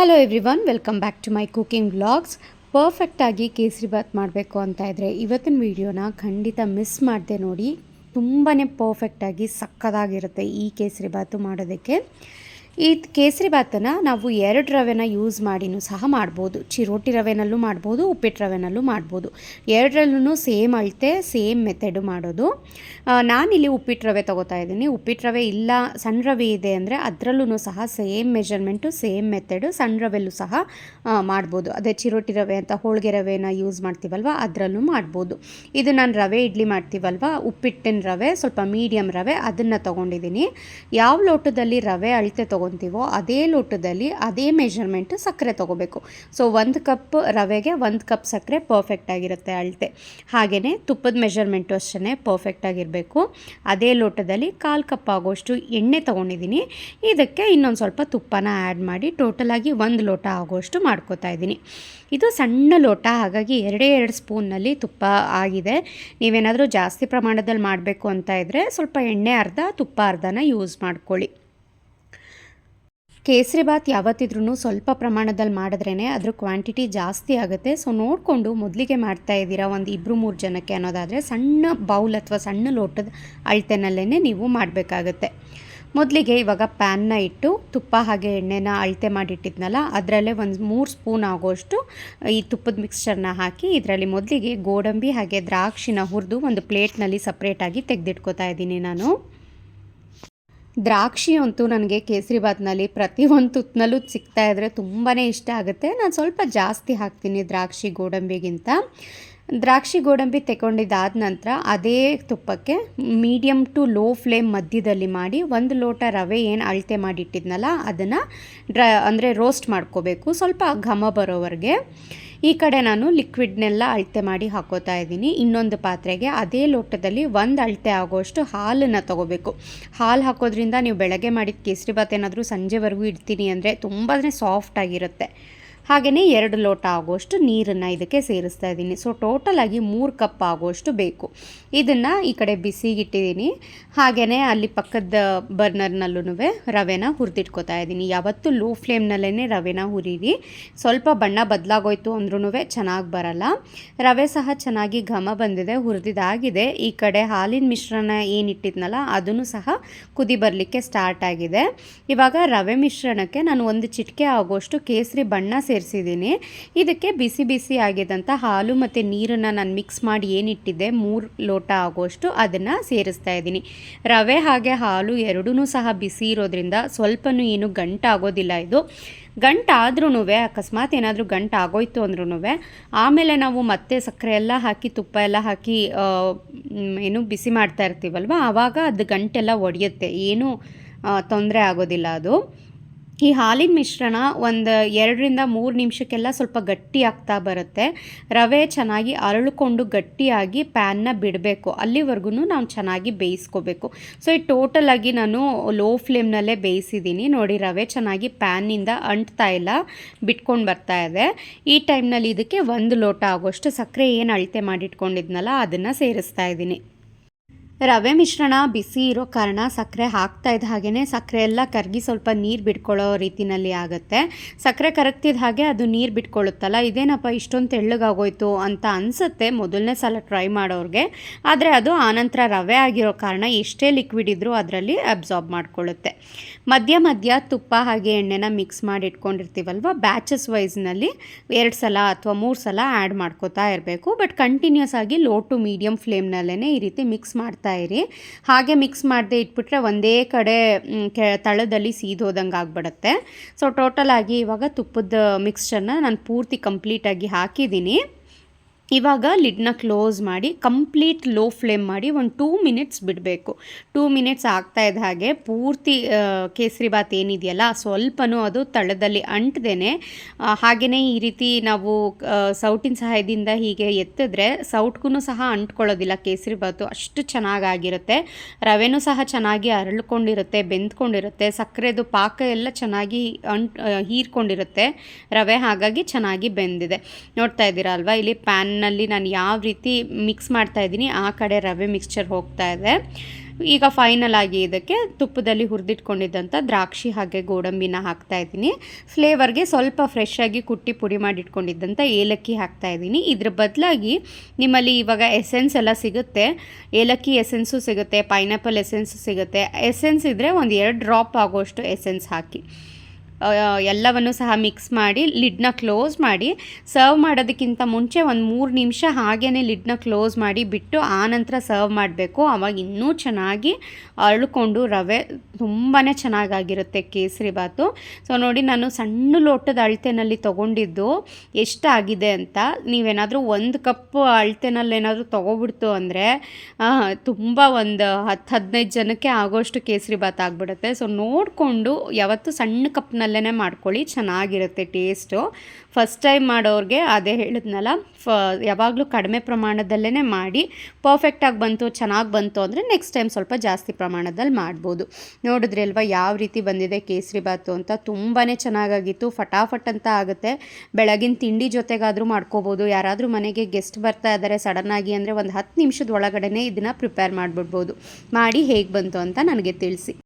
Hello everyone welcome back to my cooking vlogs ಪರ್ಫೆಕ್ಟಾಗಿ ಕೇಸರಿಬಾತ್ ಮಾಡಬೇಕು ಅಂತ ಇದ್ದರೆ ಇವತ್ತಿನ ವಿಡಿಯೋನ ಖಂಡಿತ ಮಿಸ್ ಮಾಡಿದೆ ನೋಡಿ. ತುಂಬಾ ಪರ್ಫೆಕ್ಟಾಗಿ ಸಕ್ಕದಾಗಿರುತ್ತೆ ಈ ಕೇಸರಿಬಾತು ಮಾಡೋದಕ್ಕೆ. ಈ ಕೇಸರಿ ಭಾತನ್ನು ನಾವು ಎರಡು ರವೆನ ಯೂಸ್ ಮಾಡಿನೂ ಸಹ ಮಾಡ್ಬೋದು. ಚಿರೋಟಿ ರವೆನಲ್ಲೂ ಮಾಡ್ಬೋದು ಉಪ್ಪಿಟ್ಟು ರವೆನಲ್ಲೂ ಮಾಡ್ಬೋದು. ಎರಡರಲ್ಲೂ ಸೇಮ್ ಅಳತೆ ಸೇಮ್ ಮೆಥಡು ಮಾಡೋದು. ನಾನಿಲ್ಲಿ ಉಪ್ಪಿಟ್ಟು ರವೆ ತೊಗೋತಾ ಇದ್ದೀನಿ. ಉಪ್ಪಿಟ್ಟು ರವೆ ಇಲ್ಲ, ಸಣ್ಣ ರವೆ ಇದೆ ಅಂದರೆ ಅದರಲ್ಲೂ ಸಹ ಸೇಮ್ ಮೆಜರ್ಮೆಂಟು ಸೇಮ್ ಮೆಥಡು ಸಣ್ಣ ರವೆಲ್ಲೂ ಸಹ ಮಾಡ್ಬೋದು. ಅದೇ ಚಿರೋಟಿ ರವೆ ಅಂತ ಹೋಳಿಗೆ ರವೆನ ಯೂಸ್ ಮಾಡ್ತೀವಲ್ವ, ಅದರಲ್ಲೂ ಮಾಡ್ಬೋದು. ಇದು ನಾನು ರವೆ ಇಡ್ಲಿ ಮಾಡ್ತೀವಲ್ವ, ಉಪ್ಪಿಟ್ಟಿನ ರವೆ, ಸ್ವಲ್ಪ ಮೀಡಿಯಮ್ ರವೆ, ಅದನ್ನು ತೊಗೊಂಡಿದ್ದೀನಿ. ಯಾವ ಲೋಟದಲ್ಲಿ ರವೆ ಅಳತೆ ತೊಗೊತೀವೋ ಅದೇ ಲೋಟದಲ್ಲಿ ಅದೇ ಮೆಷರ್ಮೆಂಟ್ ಸಕ್ಕರೆ ತೊಗೋಬೇಕು. ಸೊ ಒಂದು ಕಪ್ ರವೆಗೆ ಒಂದು ಕಪ್ ಸಕ್ಕರೆ ಪರ್ಫೆಕ್ಟ್ ಆಗಿರುತ್ತೆ ಅಳತೆ. ಹಾಗೆಯೇ ತುಪ್ಪದ ಮೆಷರ್ಮೆಂಟು ಅಷ್ಟೇ ಪರ್ಫೆಕ್ಟ್ ಆಗಿರಬೇಕು. ಅದೇ ಲೋಟದಲ್ಲಿ ಕಾಲು ಕಪ್ ಆಗೋಷ್ಟು ಎಣ್ಣೆ ತೊಗೊಂಡಿದ್ದೀನಿ ಇದಕ್ಕೆ ಇನ್ನೊಂದು ಸ್ವಲ್ಪ ತುಪ್ಪನ ಆ್ಯಡ್ ಮಾಡಿ ಟೋಟಲಾಗಿ ಒಂದು ಲೋಟ ಆಗೋಷ್ಟು ಮಾಡ್ಕೋತಾ ಇದ್ದೀನಿ. ಇದು ಸಣ್ಣ ಲೋಟ, ಹಾಗಾಗಿ ಎರಡೇ ಎರಡು ಸ್ಪೂನ್ನಲ್ಲಿ ತುಪ್ಪ ಆಗಿದೆ. ನೀವೇನಾದರೂ ಜಾಸ್ತಿ ಪ್ರಮಾಣದಲ್ಲಿ ಮಾಡಬೇಕು ಅಂತ ಇದ್ದರೆ ಸ್ವಲ್ಪ ಎಣ್ಣೆ ಅರ್ಧ, ತುಪ್ಪ ಅರ್ಧನ ಯೂಸ್ ಮಾಡ್ಕೊಳ್ಳಿ. ಕೇಸರಿ ಬಾತ್ ಯಾವತ್ತಿದ್ರೂ ಸ್ವಲ್ಪ ಪ್ರಮಾಣದಲ್ಲಿ ಮಾಡಿದ್ರೇ ಅದ್ರ ಕ್ವಾಂಟಿಟಿ ಜಾಸ್ತಿ ಆಗುತ್ತೆ. ಸೊ ನೋಡಿಕೊಂಡು ಮೊದಲಿಗೆ ಮಾಡ್ತಾ ಇದ್ದೀರಾ ಒಂದು ಇಬ್ಬರು ಮೂರು ಜನಕ್ಕೆ ಅನ್ನೋದಾದರೆ ಸಣ್ಣ ಬೌಲ್ ಅಥವಾ ಸಣ್ಣ ಲೋಟದ ಅಳತೆನಲ್ಲೇ ನೀವು ಮಾಡಬೇಕಾಗತ್ತೆ. ಮೊದಲಿಗೆ ಇವಾಗ ಪ್ಯಾನ್ನ ಇಟ್ಟು ತುಪ್ಪ ಹಾಗೆ ಎಣ್ಣೆನ ಅಳತೆ ಮಾಡಿಟ್ಟಿದ್ನಲ್ಲ, ಅದರಲ್ಲೇ ಒಂದು ಮೂರು ಸ್ಪೂನ್ ಆಗೋಷ್ಟು ಈ ತುಪ್ಪದ ಮಿಕ್ಸ್ಚರ್ನ ಹಾಕಿ ಇದರಲ್ಲಿ ಮೊದಲಿಗೆ ಗೋಡಂಬಿ ಹಾಗೆ ದ್ರಾಕ್ಷಿನ ಹುರಿದು ಒಂದು ಪ್ಲೇಟ್ನಲ್ಲಿ ಸಪ್ರೇಟಾಗಿ ತೆಗೆದಿಟ್ಕೋತಾ ಇದ್ದೀನಿ ನಾನು. ದ್ರಾಕ್ಷಿ ಅಂತೂ ನನಗೆ ಕೇಸರಿಬಾತ್ನಲ್ಲಿ ಪ್ರತಿಯೊಂದು ತುತ್ತಿನಲ್ಲೂ ಸಿಗ್ತಾ ಇದ್ದರೆ ತುಂಬಾ ಇಷ್ಟ ಆಗುತ್ತೆ. ನಾನು ಸ್ವಲ್ಪ ಜಾಸ್ತಿ ಹಾಕ್ತೀನಿ ದ್ರಾಕ್ಷಿ ಗೋಡಂಬಿಗಿಂತ. ದ್ರಾಕ್ಷಿ ಗೋಡಂಬಿ ತೆಗೊಂಡಿದ್ದಾದ ನಂತರ ಅದೇ ತುಪ್ಪಕ್ಕೆ ಮೀಡಿಯಮ್ ಟು ಲೋ ಫ್ಲೇಮ್ ಮಧ್ಯದಲ್ಲಿ ಮಾಡಿ ಒಂದು ಲೋಟ ರವೆ ಏನು ಅಳತೆ ಮಾಡಿಟ್ಟಿದ್ನಲ್ಲ ಅದನ್ನು ಡ್ರ ಅಂದರೆ ರೋಸ್ಟ್ ಮಾಡ್ಕೋಬೇಕು. ಸ್ವಲ್ಪ ಘಮ ಬರೋವರೆಗೆ. ಈ ಕಡೆ ನಾನು ಲಿಕ್ವಿಡ್ನೆಲ್ಲ ಅಳತೆ ಮಾಡಿ ಹಾಕೋತಾ ಇದ್ದೀನಿ. ಇನ್ನೊಂದು ಪಾತ್ರೆಗೆ ಅದೇ ಲೋಟದಲ್ಲಿ ಒಂದು ಅಳತೆ ಆಗೋಷ್ಟು ಹಾಲನ್ನು ತೊಗೋಬೇಕು. ಹಾಲು ಹಾಕೋದ್ರಿಂದ ನೀವು ಬೆಳಗ್ಗೆ ಮಾಡಿದ ಕೇಸರಿಬಾತ್ ಏನಾದರೂ ಸಂಜೆವರೆಗೂ ಇಡ್ತೀನಿ ಅಂದರೆ ತುಂಬಾ ಸಾಫ್ಟ್ ಆಗಿರುತ್ತೆ. ಹಾಗೆಯೇ ಎರಡು ಲೋಟ ಆಗೋಷ್ಟು ನೀರನ್ನು ಇದಕ್ಕೆ ಸೇರಿಸ್ತಾ ಇದ್ದೀನಿ. ಸೊ ಟೋಟಲಾಗಿ ಮೂರು ಕಪ್ ಆಗೋಷ್ಟು ಬೇಕು. ಇದನ್ನು ಈ ಕಡೆ ಬಿಸಿಗಿಟ್ಟಿದ್ದೀನಿ. ಹಾಗೆಯೇ ಅಲ್ಲಿ ಪಕ್ಕದ ಬರ್ನರ್ನಲ್ಲೂ ರವೆನ ಹುರಿದಿಟ್ಕೋತಾ ಇದ್ದೀನಿ. ಯಾವತ್ತೂ ಲೋ ಫ್ಲೇಮ್ನಲ್ಲೇ ರವೆನ ಹುರಿರಿ. ಸ್ವಲ್ಪ ಬಣ್ಣ ಬದಲಾಗೋಯ್ತು ಅಂದ್ರೂ ಚೆನ್ನಾಗಿ ಬರಲ್ಲ. ರವೆ ಸಹ ಚೆನ್ನಾಗಿ ಘಮ ಬಂದಿದೆ ಹುರಿದಿದ್ದಾಗಿದೆ ಈ ಕಡೆ ಹಾಲಿನ ಮಿಶ್ರಣ ಏನಿಟ್ಟಿದ್ನಲ್ಲ, ಅದನ್ನು ಸಹ ಕುದಿ ಬರಲಿಕ್ಕೆ ಸ್ಟಾರ್ಟ್ ಆಗಿದೆ. ಇವಾಗ ರವೆ ಮಿಶ್ರಣಕ್ಕೆ ನಾನು ಒಂದು ಚಿಟಿಕೆ ಆಗೋಷ್ಟು ಕೇಸರಿ ಬಣ್ಣ ಸೇರಿಸಿದ್ದೀನಿ. ಇದಕ್ಕೆ ಬಿಸಿ ಬಿಸಿ ಆಗಿದಂಥ ಹಾಲು ಮತ್ತು ನೀರನ್ನು ನಾನು ಮಿಕ್ಸ್ ಮಾಡಿ ಏನಿಟ್ಟಿದ್ದೆ, ಮೂರು ಲೋಟ ಆಗೋಷ್ಟು ಅದನ್ನು ಸೇರಿಸ್ತಾ ಇದ್ದೀನಿ. ರವೆ ಹಾಗೆ ಹಾಲು ಎರಡೂ ಸಹ ಬಿಸಿ ಇರೋದ್ರಿಂದ ಸ್ವಲ್ಪನೂ ಏನು ಗಂಟಾಗೋದಿಲ್ಲ ಇದು. ಗಂಟಾದ್ರೂ ಅಕಸ್ಮಾತ್ ಏನಾದರೂ ಗಂಟು ಆಗೋಯ್ತು ಅಂದ್ರೂ ಆಮೇಲೆ ನಾವು ಮತ್ತೆ ಸಕ್ಕರೆ ಎಲ್ಲ ಹಾಕಿ, ತುಪ್ಪ ಎಲ್ಲ ಹಾಕಿ ಏನು ಬಿಸಿ ಮಾಡ್ತಾ ಇರ್ತೀವಲ್ವ, ಆವಾಗ ಅದು ಗಂಟೆಲ್ಲ ಒಡೆಯುತ್ತೆ. ಏನೂ ತೊಂದರೆ ಆಗೋದಿಲ್ಲ ಅದು. ಈ ಹಾಲಿನ ಮಿಶ್ರಣ ಒಂದು ಎರಡರಿಂದ ಮೂರು ನಿಮಿಷಕ್ಕೆಲ್ಲ ಸ್ವಲ್ಪ ಗಟ್ಟಿ ಆಗ್ತಾ ಬರುತ್ತೆ. ರವೆ ಚೆನ್ನಾಗಿ ಅರಳುಕೊಂಡು ಗಟ್ಟಿಯಾಗಿ ಪ್ಯಾನ್ನ ಬಿಡಬೇಕು. ಅಲ್ಲಿವರೆಗೂ ನಾವು ಚೆನ್ನಾಗಿ ಬೇಯಿಸ್ಕೋಬೇಕು. ಸೊ ಈ ಟೋಟಲಾಗಿ ನಾನು ಲೋ ಫ್ಲೇಮ್ನಲ್ಲೇ ಬೇಯಿಸಿದ್ದೀನಿ ನೋಡಿ, ರವೆ ಚೆನ್ನಾಗಿ ಪ್ಯಾನ್ನಿಂದ ಅಂಟ್ತಾ ಇಲ್ಲ, ಬಿಟ್ಕೊಂಡು ಬರ್ತಾ ಇದೆ. ಈ ಟೈಮ್ನಲ್ಲಿ ಇದಕ್ಕೆ ಒಂದು ಲೋಟ ಆಗೋಷ್ಟು ಸಕ್ಕರೆ ಏನು ಅಳತೆ ಮಾಡಿಟ್ಕೊಂಡಿದ್ನಲ್ಲ, ಅದನ್ನು ಸೇರಿಸ್ತಾ ಇದ್ದೀನಿ ರವೆ ಮಿಶ್ರಣ ಬಿಸಿ ಇರೋ ಕಾರಣ ಸಕ್ಕರೆ ಹಾಕ್ತಾ ಇದ್ದ ಹಾಗೆಯೇ ಸಕ್ಕರೆ ಎಲ್ಲ ಕರಗಿ ಸ್ವಲ್ಪ ನೀರು ಬಿಟ್ಕೊಳ್ಳೋ ರೀತಿಯಲ್ಲಿ ಆಗುತ್ತೆ. ಸಕ್ಕರೆ ಕರಗ್ತಿದ್ದ ಹಾಗೆ ಅದು ನೀರು ಬಿಟ್ಕೊಳ್ಳುತ್ತಲ್ಲ, ಇದೇನಪ್ಪ ಇಷ್ಟೊಂದು ತೆಳ್ಳಗಾಗೋಯ್ತು ಅಂತ ಅನಿಸುತ್ತೆ ಮೊದಲನೇ ಸಲ ಟ್ರೈ ಮಾಡೋರಿಗೆ. ಆದರೆ ಅದು ಆನಂತರ ರವೆ ಆಗಿರೋ ಕಾರಣ ಎಷ್ಟೇ ಲಿಕ್ವಿಡ್ ಇದ್ದರೂ ಅದರಲ್ಲಿ ಅಬ್ಸಾರ್ಬ್ ಮಾಡಿಕೊಳ್ಳುತ್ತೆ. ಮಧ್ಯ ಮಧ್ಯ ತುಪ್ಪ ಹಾಗೆ ಎಣ್ಣೆನ ಮಿಕ್ಸ್ ಮಾಡಿ ಇಟ್ಕೊಂಡಿರ್ತೀವಲ್ವ ಬ್ಯಾಚಸ್ ವೈಸ್ನಲ್ಲಿ ಎರಡು ಸಲ ಅಥವಾ ಮೂರು ಸಲ ಆ್ಯಡ್ ಮಾಡ್ಕೋತಾ ಇರಬೇಕು. ಬಟ್ ಕಂಟಿನ್ಯೂಸ್ ಆಗಿ ಲೋ ಟು ಮೀಡಿಯಮ್ ಫ್ಲೇಮ್ನಲ್ಲೇ ಈ ರೀತಿ ಮಿಕ್ಸ್ ಮಾಡ್ತಾ ಇರಿ. ಹಾಗೆ ಮಿಕ್ಸ್ ಮಾಡದೆ ಇಟ್ಬಿಟ್ರೆ ಒಂದೇ ಕಡೆ ಕೆ, ತಳದಲ್ಲಿ ಸೀದೋದಂಗೆ ಆಗ್ಬಿಡುತ್ತೆ. ಸೊ ಟೋಟಲ್ ಆಗಿ ಇವಾಗ ತುಪ್ಪದ ಮಿಕ್ಸ್ಚರ್ನ ನಾನು ಪೂರ್ತಿ ಕಂಪ್ಲೀಟಾಗಿ ಹಾಕಿದ್ದೀನಿ. ಇವಾಗ ಲಿಡ್ನ ಕ್ಲೋಸ್ ಮಾಡಿ ಕಂಪ್ಲೀಟ್ ಲೋ ಫ್ಲೇಮ್ ಮಾಡಿ ಒಂದು ಟೂ ಮಿನಿಟ್ಸ್ ಬಿಡಬೇಕು. ಟೂ ಮಿನಿಟ್ಸ್ ಆಗ್ತಾ ಇದ್ದ ಹಾಗೆ ಪೂರ್ತಿ ಕೇಸರಿ ಬಾತ್ ಏನಿದೆಯಲ್ಲ, ಸ್ವಲ್ಪನೂ ಅದು ತಳದಲ್ಲಿ ಅಂಟದೇನೆ. ಹಾಗೆಯೇ ಈ ರೀತಿ ನಾವು ಸೌಟಿನ ಸಹಾಯದಿಂದ ಹೀಗೆ ಎತ್ತಿದ್ರೆ ಸೌಟ್ಗೂ ಸಹ ಅಂಟ್ಕೊಳ್ಳೋದಿಲ್ಲ ಕೇಸರಿ ಬಾತು. ಅಷ್ಟು ಚೆನ್ನಾಗಾಗಿರುತ್ತೆ. ರವೆನೂ ಸಹ ಚೆನ್ನಾಗಿ ಅರಳ್ಕೊಂಡಿರುತ್ತೆ, ಬೆಂದ್ಕೊಂಡಿರುತ್ತೆ. ಸಕ್ಕರೆದು ಪಾಕ ಎಲ್ಲ ಚೆನ್ನಾಗಿ ಅಂಟ್ ಹೀರ್ಕೊಂಡಿರುತ್ತೆ. ರವೆ ಹಾಗಾಗಿ ಚೆನ್ನಾಗಿ ಬೆಂದಿದೆ. ನೋಡ್ತಾ ಇದ್ದೀರಾ ಅಲ್ವಾ? ಇಲ್ಲಿ ಪ್ಯಾನ್ನಲ್ಲಿ ನಾನು ಯಾವ ರೀತಿ ಮಿಕ್ಸ್ ಮಾಡ್ತಾ ಇದ್ದೀನಿ, ಆ ಕಡೆ ರವೆ ಮಿಕ್ಸ್ಚರ್ ಹೋಗ್ತಾ ಇದೆ. ಈಗ ಫೈನಲ್ ಆಗಿ ಇದಕ್ಕೆ ತುಪ್ಪದಲ್ಲಿ ಹುರಿದಿಟ್ಕೊಂಡಿದ್ದಂಥ ದ್ರಾಕ್ಷಿ ಹಾಗೆ ಗೋಡಂಬಿನ ಹಾಕ್ತಾ ಇದ್ದೀನಿ. ಫ್ಲೇವರ್ಗೆ ಸ್ವಲ್ಪ ಫ್ರೆಶ್ ಆಗಿ ಕುಟ್ಟಿ ಪುಡಿ ಮಾಡಿಟ್ಕೊಂಡಿದ್ದಂಥ ಏಲಕ್ಕಿ ಹಾಕ್ತಾ ಇದ್ದೀನಿ. ಇದ್ರ ಬದಲಾಗಿ ನಿಮ್ಮಲ್ಲಿ ಇವಾಗ ಎಸೆನ್ಸ್ ಎಲ್ಲ ಸಿಗುತ್ತೆ. ಏಲಕ್ಕಿ ಎಸೆನ್ಸು ಸಿಗುತ್ತೆ ಪೈನಾಪಲ್ ಎಸೆನ್ಸ್ ಸಿಗುತ್ತೆ. ಎಸೆನ್ಸ್ ಇದ್ದರೆ ಒಂದು ಎರಡು ಡ್ರಾಪ್ ಆಗೋಷ್ಟು ಎಸೆನ್ಸ್ ಹಾಕಿ. ಎಲ್ಲವನ್ನು ಸಹ ಮಿಕ್ಸ್ ಮಾಡಿ ಲಿಡ್ನ ಕ್ಲೋಸ್ ಮಾಡಿ ಸರ್ವ್ ಮಾಡೋದಕ್ಕಿಂತ ಮುಂಚೆ ಒಂದು ಮೂರು ನಿಮಿಷ ಹಾಗೇ ಲಿಡ್ನ ಕ್ಲೋಸ್ ಮಾಡಿ ಬಿಟ್ಟು ಆನಂತರ ಸರ್ವ್ ಮಾಡಬೇಕು. ಆವಾಗ ಇನ್ನೂ ಚೆನ್ನಾಗಿ ಅರಳ್ಕೊಂಡು ರವೆ ತುಂಬಾ ಚೆನ್ನಾಗಾಗಿರುತ್ತೆ ಕೇಸರಿ ಬಾತು ಸೊ ನೋಡಿ ನಾನು ಸಣ್ಣ ಲೋಟದ ಅಳತೆನಲ್ಲಿ ತೊಗೊಂಡಿದ್ದು ಎಷ್ಟಾಗಿದೆ ಅಂತ. ನೀವೇನಾದರೂ ಒಂದು ಕಪ್ ಅಳತೆನಲ್ಲಿ ಏನಾದರೂ ತೊಗೊಬಿಡ್ತು ಅಂದರೆ ತುಂಬ ಒಂದು ಹತ್ತು ಹದಿನೈದು ಜನಕ್ಕೆ ಆಗೋಷ್ಟು ಕೇಸರಿ ಬಾತ್ ಆಗಿಬಿಡುತ್ತೆ. ಸೊ ನೋಡಿಕೊಂಡು ಯಾವತ್ತೂ ಸಣ್ಣ ಕಪ್ನಲ್ಲೇ ಮಾಡ್ಕೊಳ್ಳಿ, ಚೆನ್ನಾಗಿರುತ್ತೆ ಟೇಸ್ಟು ಫಸ್ಟ್ ಟೈಮ್ ಮಾಡೋರಿಗೆ ಅದೇ ಹೇಳಿದ್ನಲ್ಲ ಫ ಯಾವಾಗಲೂ ಕಡಿಮೆ ಪ್ರಮಾಣದಲ್ಲೇ ಮಾಡಿ ಪರ್ಫೆಕ್ಟಾಗಿ ಬಂತು, ಚೆನ್ನಾಗಿ ಬಂತು ಅಂದರೆ ನೆಕ್ಸ್ಟ್ ಟೈಮ್ ಸ್ವಲ್ಪ ಜಾಸ್ತಿ ಪ್ರಮಾಣದಲ್ಲಿ ಮಾಡ್ಬೋದು. ನೋಡಿದ್ರಿ ಅಲ್ವಾ, ಯಾವ ರೀತಿ ಬಂದಿದೆ ಕೇಸರಿ ಬಾತು ಅಂತ. ತುಂಬಾ ಚೆನ್ನಾಗಾಗಿತ್ತು, ಫಟಾಫಟ್ ಅಂತ ಆಗುತ್ತೆ. ಬೆಳಗಿನ ತಿಂಡಿ ಜೊತೆಗಾದರೂ ಮಾಡ್ಕೋಬೋದು. ಯಾರಾದರೂ ಮನೆಗೆ ಗೆಸ್ಟ್ ಬರ್ತಾ ಇದ್ದಾರೆ ಸಡನ್ನಾಗಿ ಅಂದರೆ ಒಂದು ಹತ್ತು ನಿಮಿಷದ ಒಳಗಡೆ ಇದನ್ನು ಪ್ರಿಪೇರ್ ಮಾಡಿಬಿಡ್ಬೋದು. ಮಾಡಿ ಹೇಗೆ ಬಂತು ಅಂತ ನನಗೆ ತಿಳಿಸಿ.